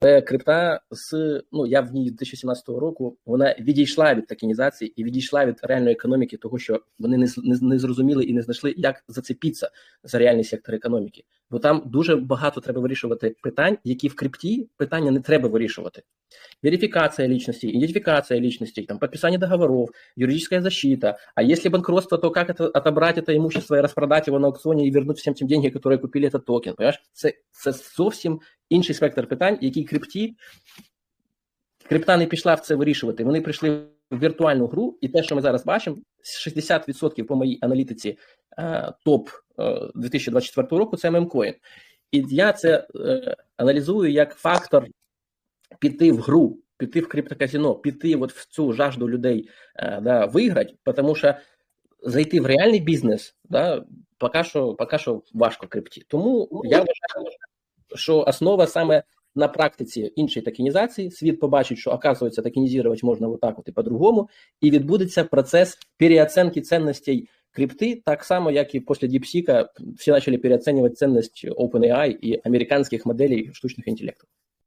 Але крипта з ну я в ній 2017 року вона відійшла від токенізації і відійшла від реальної економіки, того що вони не не, не зрозуміли і не знайшли, як зацепитися за реальний сектор економіки. Бо там дуже багато треба вирішувати питань, які в крипті питання не треба вирішувати. Верификация личности, идентификация личностей, там, подписание договоров, юридическая защита. А если банкротство, то как это, отобрать это имущество и распродать его на аукционе и вернуть всем тем деньги, которые купили этот токен? Понимаешь? Це, це зовсім інший спектр питань, які крипті, крипта не пішла в це вирішувати. Вони прийшли в віртуальну гру, і те, що ми зараз бачимо, 60% по моїй аналітиці е, топ 2024 е, року це мемкоін. І я це е, аналізую як фактор піти в гру, піти в криптоказино, піти от в цю жажду людей да, виграти, тому що зайти в реальний бізнес, да, поки що, поки що важко крипті. Тому я вважаю, що основа саме на практиці іншої токенізації, світ побачить, що оказується, токенізувати можна отак от і по-другому, і відбудеться процес переоценки цінностей крипти, так само, як і після Діпсіка, всі почали переоцінювати цінність OpenAI і американських моделей штучних інтелекту.